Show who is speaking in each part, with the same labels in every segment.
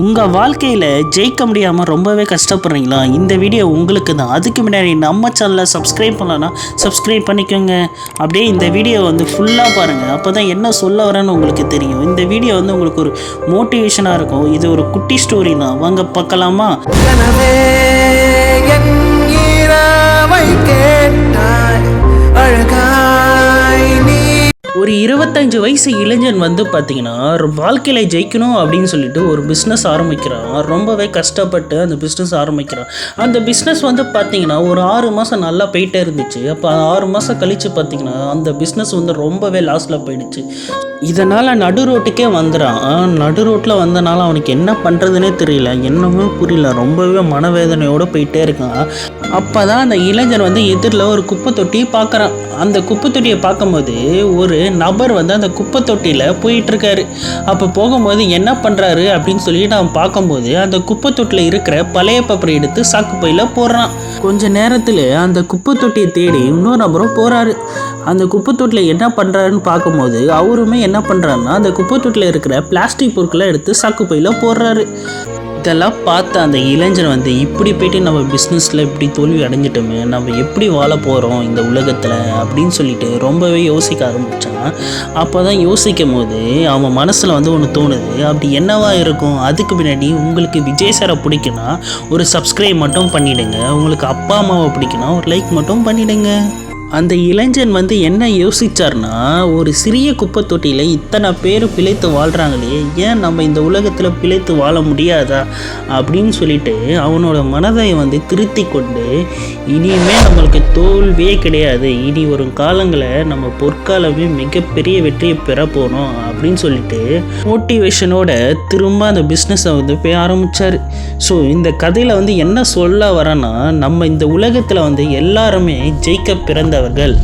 Speaker 1: உங்கள் வாழ்க்கையில் ஜெயிக்க முடியாமல் ரொம்பவே கஷ்டப்படுறீங்களா? இந்த வீடியோ உங்களுக்கு தான். அதுக்கு முன்னாடி நம்ம சேனலை சப்ஸ்கிரைப் பண்ணலன்னா சப்ஸ்கிரைப் பண்ணிக்கோங்க. அப்படியே இந்த வீடியோ வந்து ஃபுல்லாக பாருங்கள் அப்போ தான் என்ன சொல்ல வரேன்னு உங்களுக்கு தெரியும். இந்த வீடியோ வந்து உங்களுக்கு ஒரு மோட்டிவேஷனாக இருக்கும். இது ஒரு குட்டி ஸ்டோரி தான். வாங்க பார்க்கலாமா? ஒரு இருபத்தஞ்சு வயசு இளைஞன் வந்து பார்த்தீங்கன்னா வாழ்க்கையில் ஜெயிக்கணும் அப்படின்னு சொல்லிட்டு ஒரு பிஸ்னஸ் ஆரம்பிக்கிறான். ரொம்பவே கஷ்டப்பட்டு அந்த பிஸ்னஸ் ஆரம்பிக்கிறான். அந்த பிஸ்னஸ் வந்து பார்த்தீங்கன்னா ஒரு ஆறு மாதம் நல்லா போயிட்டே இருந்துச்சு. அப்போ ஆறு மாதம் கழித்து பார்த்தீங்கன்னா அந்த பிஸ்னஸ் வந்து ரொம்பவே லாஸில் போயிடுச்சு. இதனால் நடு ரோட்டுக்கே வந்துடான் நடு ரோட்டில் வந்தனால அவனுக்கு என்ன பண்ணுறதுனே தெரியல. என்னமே புரியல. ரொம்பவே மனவேதனையோடு போயிட்டே இருக்கான். அப்போ தான் அந்த இளைஞன் வந்து எதிரில் ஒரு குப்பை தொட்டியை பார்க்குறான் அந்த குப்பை தொட்டியை பார்க்கும்போது ஒரு நபர் வந்து அந்த குப்பை தொட்டியில் போயிட்டுருக்காரு. அப்போ போகும்போது என்ன பண்ணுறாரு அப்படின்னு சொல்லிட்டு அவன் பார்க்கும்போது அந்த குப்பை தொட்டியில் இருக்கிற பழைய பேப்பரை எடுத்து சாக்கு பையில் போடுறான். கொஞ்ச நேரத்தில் அந்த குப்பை தொட்டியை தேடி இன்னொரு நபரும் போகிறாரு அந்த குப்பை தொட்டியில் என்ன பண்ணுறாருன்னு பார்க்கும்போது அவருமே என்ன பண்ணுறாருன்னா அந்த குப்பை தொட்டியில் இருக்கிற பிளாஸ்டிக் பொருட்களை எடுத்து சாக்கு பையில் போடுறாரு. இதெல்லாம் பார்த்த அந்த இளைஞன் வந்து இப்படி போயிட்டு நம்ம பிஸ்னஸில் இப்படி தோல்வி அடைஞ்சிட்டோமே நம்ம எப்படி வாழ போகிறோம் இந்த உலகத்தில்? அப்படின்னு சொல்லிட்டு ரொம்பவே யோசிக்க ஆரம்பித்தான் அப்போ தான் யோசிக்கும் போது அவன் மனசில் வந்து ஒன்று தோணுது. அப்படி என்னவா இருக்கும்? அதுக்கு பின்னாடி உங்களுக்கு விஜய் சாரை பிடிக்குன்னா ஒரு சப்ஸ்கிரைப் மட்டும் பண்ணிவிடுங்க உங்களுக்கு அப்பா அம்மாவை பிடிக்குன்னா ஒரு லைக் மட்டும் பண்ணிவிடுங்க அந்த இளைஞன் வந்து என்ன யோசிச்சார்னா ஒரு சிறிய குப்பை தொட்டியில் இத்தனை பேர் பிழைத்து வாழ்கிறாங்களே ஏன் நம்ம இந்த உலகத்தில் பிழைத்து வாழ முடியாதா? அப்படின்னு சொல்லிட்டு அவனோட மனதை வந்து திருத்தி கொண்டு இனிமே நம்மளுக்கு தோல்வியே கிடையாது. இனி வரும் காலங்களில் நம்ம பொற்காலமே மிகப்பெரிய வெற்றியை பெற போகிறோம் அப்படின்னு சொல்லிட்டு மோட்டிவேஷனோட திரும்ப அந்த பிஸ்னஸை வந்து போய் ஆரம்பித்தார் ஸோ இந்த கதையில் வந்து என்ன சொல்ல வரேன்னா நம்ம இந்த உலகத்தில் வந்து எல்லாருமே ஜெயிக்க பிறந்தவர்கள்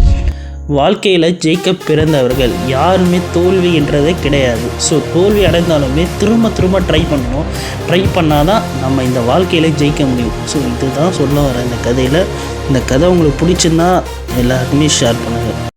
Speaker 1: வாழ்க்கையில் ஜெயிக்க பிறந்தவர்கள் யாருமே தோல்வி என்றதே கிடையாது. ஸோ தோல்வி அடைந்தாலுமே திரும்ப திரும்ப ட்ரை பண்ணணும். ட்ரை பண்ணால் தான் நம்ம இந்த வாழ்க்கையில் ஜெயிக்க முடியும். ஸோ இதுதான் சொல்ல வரேன் இந்த கதையில். இந்த கதை உங்களுக்கு பிடிச்சிருந்தா எல்லாருக்குமே ஷேர் பண்ணுங்கள்